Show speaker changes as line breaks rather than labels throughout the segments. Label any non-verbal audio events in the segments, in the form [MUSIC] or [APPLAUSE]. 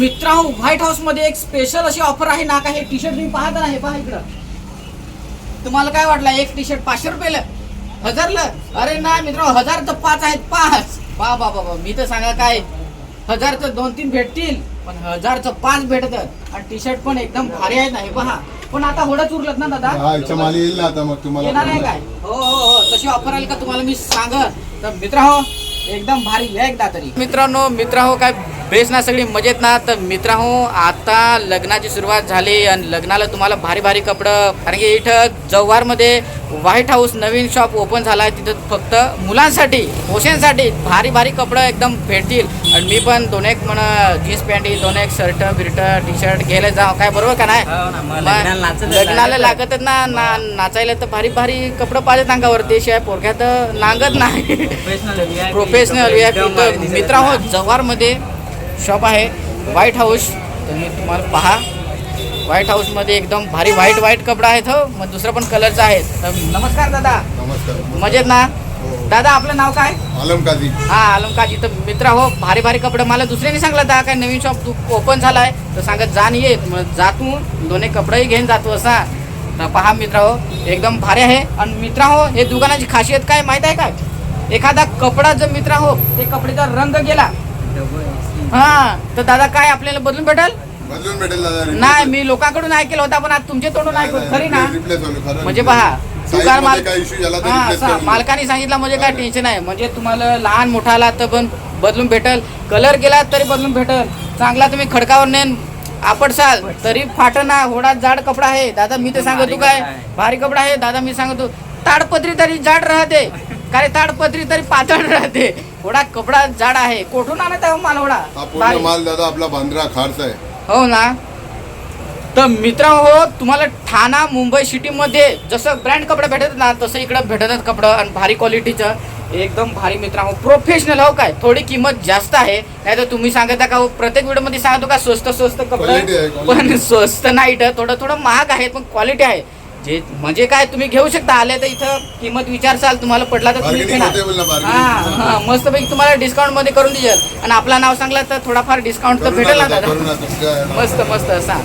मित्रांनो व्हाईट हाऊसमध्ये एक स्पेशल अशी ऑफर आहे. ना का हे टी शर्ट तुम्ही पाहता ना हे पहा इकडं. तुम्हाला काय वाटलं एक टी शर्ट पाचशे रुपयाला? हजारला? अरे नाही मित्र हजार तर पाच आहेत पाच. बा बा बा. मी तर सांगा काय हजारचं दोन तीन भेटतील पण हजारचं पाच भेटत. आणि टी शर्ट पण एकदम भारी आहेत ना हे पहा. पण आता होडच उरलत ना दादा?
हा याच्या माल येईल ना आता मग
येणार आहे काय? हो हो हो तशी ऑफर आली का तुम्हाला मी सांगत. तर मित्र हो एकदम भारी या एकदा तरी. मित्रांनो मित्र हो काय बेस ना सगळी मजेत ना. तर मित्र हो आता लग्नाची सुरुवात झाली आणि लग्नाला तुम्हाला भारी भारी कपडं कारण की इथं जव्हारमध्ये व्हाईट हाऊस नवीन शॉप ओपन झाला आहे तिथं फक्त मुलांसाठी पोशांसाठी भारी भारी कपडं एकदम भेटतील. आणि मी पण दोन एक म्हण जीन्स पॅन्ट दोन एक शर्ट बिर्ट टी शर्ट घ्यायला जाऊ. काय बरोबर का नाही?
हो लग्नाला.
लागतच ना नाचायला तर भारी भारी कपडं पाहिजे अंगावरती. शिवाय पोरक्यात नांगत नाही.
प्रोफेशनल
मित्र हो. जव्हारमध्ये शॉप आहे. व्हाईट हाऊस तुम्ही तुम्हाला पहा. व्हाईट हाऊसमध्ये एकदम भारी व्हाईट व्हाईट कपडा आहेत हो. मग दुसरं पण कलरचं आहे तर नमस्कार दादा.
नमस्कार
मजेत ना? दादा आपलं नाव काय?
आलम काझी
हा आलम काजी. तर मित्र हो भारी भारी कपडे. मला दुसऱ्याने सांगला दा काय नवीन शॉप तू ओपन झाला आहे तर सांगत जा आणि ये. मग जा तू. दोन एक कपडेही घेऊन जातो असा. तर पहा मित्र हो. एकदम भारी आहे. आणि मित्र हो हे दुकानाची खासियत काय? माहीत आहे काय एखादा कपडा जर मित्र हो ते कपड्याचा रंग गेला हा तर दादा काय आपल्याला बदलून भेटेल?
बदलून भेटेल दादा
नाही मी लोकांकडून ऐकलं होता पण आज तुमच्या तोंडून ऐकलं खरी ना?
रिप्लेस होईल खरं
म्हणजे पहा दुकान माल
मध्ये काय इश्यू झाला तर
हा,
replace
असं
करून देऊ.
मालकाने सांगितलं म्हणजे काय टेन्शन आहे म्हणजे तुम्हाला लहान मोठा आला तर पण बदलून भेटल. कलर गेला तरी बदलून भेटल. चांगला तुम्ही खडकावर नेन आपटसाल तरी फाटना होडा जाड कपडा आहे. दादा मी तर सांगतो काय. भारी कपडा आहे. दादा मी सांगतो ताडपत्री तरी जाड राहते. काय ताडपत्री तरी पातळ राहते. होडा कपडा जाड आहे. कोठून आणत आहे हो माल होडा
हा पूर्ण. माल दादा आपला बांद्रा खारचा आहे.
हो ना? तर मित्र हो तुम्हाला ठाणा मुंबई सिटीमध्ये जसं ब्रँड कपडे भेटत ना तसं इकडं भेटतात कपडं आणि भारी क्वालिटीचं. एकदम भारी मित्र हो प्रोफेशनल हो काय? थोडी किंमत जास्त आहे. नाही तर तुम्ही सांगता का हो, प्रत्येक व्हिडिओमध्ये सांगतो का स्वस्त स्वस्त
Quality आहे,
कपडे
quality.
पण स्वस्त नाही इथं थोडं थोडं महाग आहे पण क्वालिटी आहे. जे म्हणजे काय तुम्ही घेऊ शकता. आले तर इथं किंमत विचारसाल तुम्हाला पडला तर तुम्ही
Bargaining होते
घेणार
bargaining.
हा हा मस्तपैकी तुम्हाला डिस्काउंटमध्ये करून देईल आणि आपला नाव सांगला तर थोडाफार डिस्काउंट तर भेटेल ना
दादा.
मस्त मस्त असा.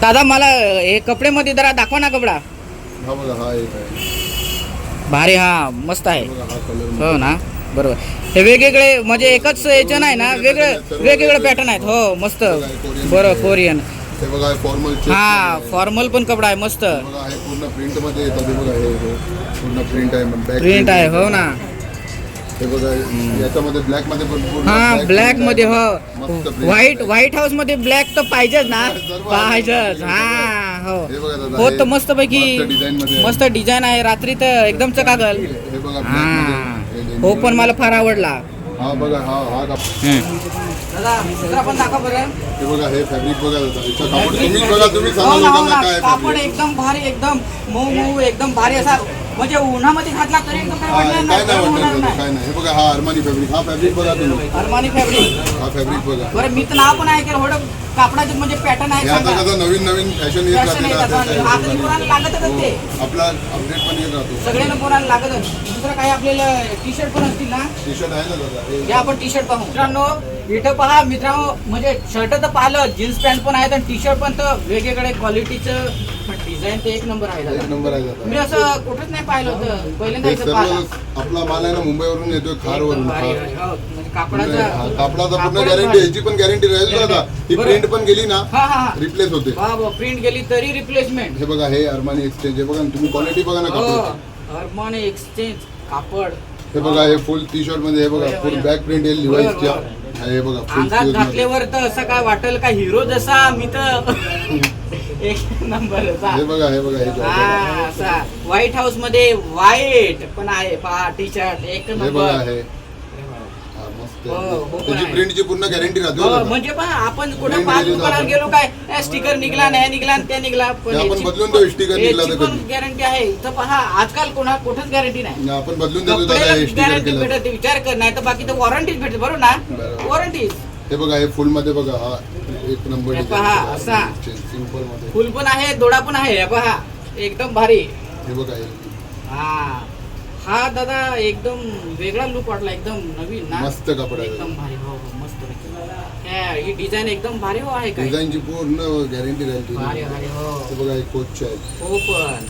दादा मला हे कपडे मध्ये जरा दाखवा ना कपडा.
हा बघा हा एक आहे.
भारी हा मस्त आहे.
हा कलर
हो ना? बरोबर. हे वेगवेगळे म्हणजे एकच याचं नाही ना वेगळे वेगवेगळे पॅटर्न आहेत. हो मस्त. बरं कोरियन.
हे बघा फॉर्मल
हा फॉर्मल पण कपडा आहे मस्त.
बघा हे पूर्ण प्रिंटमध्ये येतात हे बघा हे हे. पूर्ण प्रिंट आहे
प्रिंट आहे हो ना.
हे बघा याच्यामध्ये ब्लॅकमध्ये पण पूर्ण
हा
ब्लॅकमध्ये.
हो.
मस्त print
व्हाईट
आहे.
व्हाईट हाऊसमध्ये ब्लॅक तर पाहिजेच ना.
सर्व आहे.
पाहिजेच. हा हो
हे. बघा दादा,
हो
हे
तर मस्त पैकी
मस्त design मध्ये आहे.
मस्त डिझाईन आहे. रात्री तर एकदम चकागल
हे बघा black
हा.
मध्ये हे
हो पण मला फार आवडला.
हा बघा हा हा हे बघा हे फॅब्रिक बघा दादा कापड तुम्ही बघा तुम्ही
हो
सांगा
हो
लोकांना. काय
कापड. एकदम भारी एकदम मऊ मऊ एकदम भारी असा म्हणजे उन्हामध्ये घातला तरी एकदम काय वाटणार
काय
नाही,
नाही
गरम होणार
वाटत दादा, काय
नाही.
नाही हे बघा हा अरमानी फॅब्रिक हा फॅब्रिक बघा तुम्ही.
अरमानी फॅब्रिक
हा फॅब्रिक बघा.
बरं मी तर नाव पण ऐकेल एवढं कापडाचे म्हणजे पॅटर्न आहे
आता
सांगा.
नवीन नवीन फॅशन येत राहते
येतात
ना.
पोरांना लागतच ते
हो, आपला अपडेट पण येत राहतो.
सगळ्यांना पोरांना लागतच दुसरं काही आपल्याला टी शर्ट पण असतील ना?
टी शर्ट आहे ना दादा? हे-
हे आपण टी शर्ट पाहू. मित्रांनो इथं पहा मित्रांनो म्हणजे शर्ट तर पाहिलं जीन्स पॅन्ट पण आहेत आणि टी शर्ट पण तर वेगवेगळे क्वालिटीचं डिझाईन ते एक नंबर आहे
एक
दादा.
नंबर आहे
मी असं कुठंच नाही पाहिलं होतं. पहिल्यांदा
हे
इथं
सर्व
पाहिलं.
आपला माल आहे ना मुंबईवरून येतोय खारवरून.
भारी
खार
आहे. हो, म्हणजे
हा,
कापडाचा
पूर्ण
कापडच
गॅरंटी. याची पण गॅरंटी राहील दादा ही
बरोबर.
प्रिंट पण गेली ना
हा हा हा.
रिप्लेस होते.
वा वा प्रिंट गेली तरी रिप्लेसमेंट
हे बघा हे अरमानी एक्सचेंज हे बघा ना, तुम्ही क्वालिटी बघा ना
हो
कापड.
हरमोन एक्सचेंज कापड.
हे बघा हे फुल टी शर्टमध्ये हे बघा फुल बॅक प्रिंट येईल लिवाईसच्या हे बघा फुल
अंगात घातल्यावर तर असं काय वाटेल का? हिरो जसा मी तर. [LAUGHS] एक नंबर
हे बघा हे बघा हे
हा. असा व्हाईट हाऊसमध्ये व्हाईट पण आहे. पहा टी शर्ट एक
हे बघा
नंबर.
हे. हा, मस्त.
हो, हो, पण
त्याची
आहे.
प्रिंटची पूर्ण गॅरंटी राहते
हो,
दादा.
म्हणजे पहा आपण कुठं पाच दुकानात गेलो काय? स्टिकर निघला नाही निघला ते निघला.
ते आपण बदलून देऊ, sticker निघला तर कधी.
गॅरंटी आहे. इथं पहा आजकाल कोणा कुठंच गॅरंटी नाही.
आपण बदलून देतो दादा हे स्टिकर
गॅरंटी
केलं.
भेटत विचार कर नाही तर बाकी तर वॉरंटीच भेटते बरोबर ना?
बरोबर.
वॉरंटी
हे बघा हे फुलमध्ये बघा हा. एक नंबर
हे पहा, असा.
सिंपलमध्ये
फुल पण आहे दोडा पण आहे हे पहा. एकदम भारी.
हे बघा हे.
हा. हा दादा एकदम वेगळा लुक वाटला एकदम नवीन ना.
मस्त कपडा आहे
एकदम भारी हो हो मस्त. आहे ही डिझाईन एकदम भारी हो आहे काय?
डिझाईनची पूर्ण गॅरंटी राहील
भारी
तुझी
भारी हो.
हे बघा हे कोचचे आहेत.
हो पण.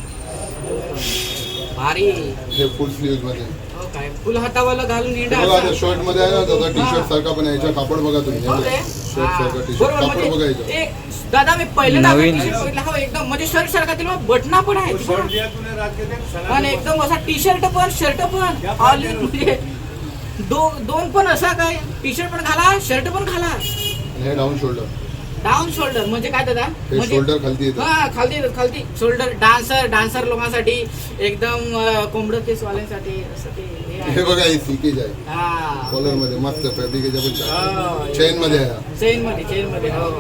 भारी.
हे फुल स्लीव्हमध्ये.
हो काय? फुल हातावाला घालून
हे बघा आता शर्टमध्ये आहे ना तसा टी शर्ट सारखा पण आहे. याचा कापड बघा तुम्ही. हे
हो
बघा.
बरोबर म्हणजे एक दादा मी पहिल्यांदा
नवीन.
बघितला. हो एकदम म्हणजे शर्ट सारखा तिला बटना पण आहे आणि एकदम असा टी शर्ट पण. शर्ट पण ऑल इन म्हणजे दो दोन पण असा काय टी शर्ट पण घाला शर्ट पण घाला.
हे डाऊन शोल्डर.
डाऊन शोल्डर म्हणजे काय दादा? म्हणजे
शोल्डर खालती येतं.
हा खालती येतात, खालती. शोल्डर डान्सर डान्सर लोकांसाठी एकदम कोंबडं केस वाल्यांसाठी असं ते हे आहे.
बघा हे सीकेज आहे.
हा.
कॉलरमध्ये मस्त फॅब्रिकेच्या पण चेन मध्ये आहे
चेन मध्ये चेन मध्ये हो.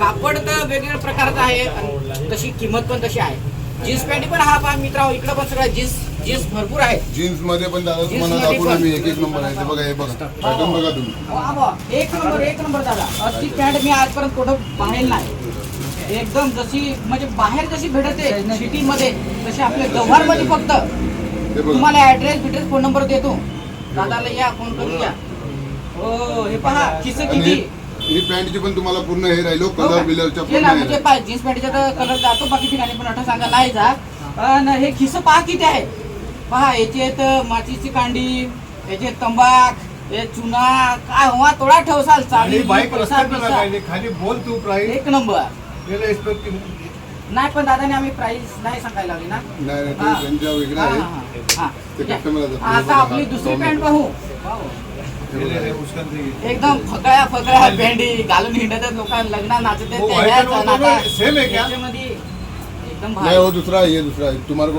कापड तर वेगवेगळ्या प्रकारचं आहे आणि तशी किंमत पण तशी आहे. जीन्स पॅन्ट पण हा पहा मित्र इकडं पण सगळं जीन्स जीन्स भरपूर आहे.
जीन्समध्ये पण दादा
Jeans
तुम्हाला
मध्ये
दाखवून
पण.
मी एक एक नंबर आहे. ते बघा हे बघा. पॅटर्न बघा तुम्ही.
वा वा, एक नंबर एक नंबर दादा. अशी पॅन्ट मी आजपर्यंत कुठं पाहिलं नाही. एकदम जशी म्हणजे बाहेर जशी भेटते सिटी मध्ये तशी आपल्या जव्हारमध्ये फक्त.
हे बघा.
तुम्हाला ऍड्रेस बिड्रेस फोन नंबर देतो. दादाला या फोन करून या. हो हे पहा किस
आणि
किती?
ही पॅन्टची पण तुम्हाला पूर्ण हे राहिलो
हो
कलर
का?
बिलरच्या
हे
पूर्ण
ना
हे
म्हणजे
राहिलो.
पाय जीन्स पॅन्टचा तर कलर जातो बाकी ठिकाणी पण अठरा सांगा नाही जा पण हे खिस पहा किती आहे पहा याचे आहेत माचीची कांडी याचे तंबाख हे चुना काय हवा तोडा ठेवसाल
आणि बाईक
पैसा
रस्त्यात. लागायले खाली बोल तू प्राईस
एक नंबर
गेले एक्सपेक्ट
नाही पण दादाने आम्ही प्राइस नाही सांगायला लागली ना
नाही नाही
हा.
ते त्यांच्या वेगळं
हा,
आहे
हा, हा.
ते
ठीक आहे.
customer ला जातं.
आता आपली दुसरी पॅन्ट पाहू
नाही
एकदम फकळ्या फकळ्या भेंडी घालून हिंडतात लोक लग्नात नाचत
वो white and वो दोनों same है क्या?
एकदम
नहीं वो दूसरा है ये दूसरा है तुम्हारे को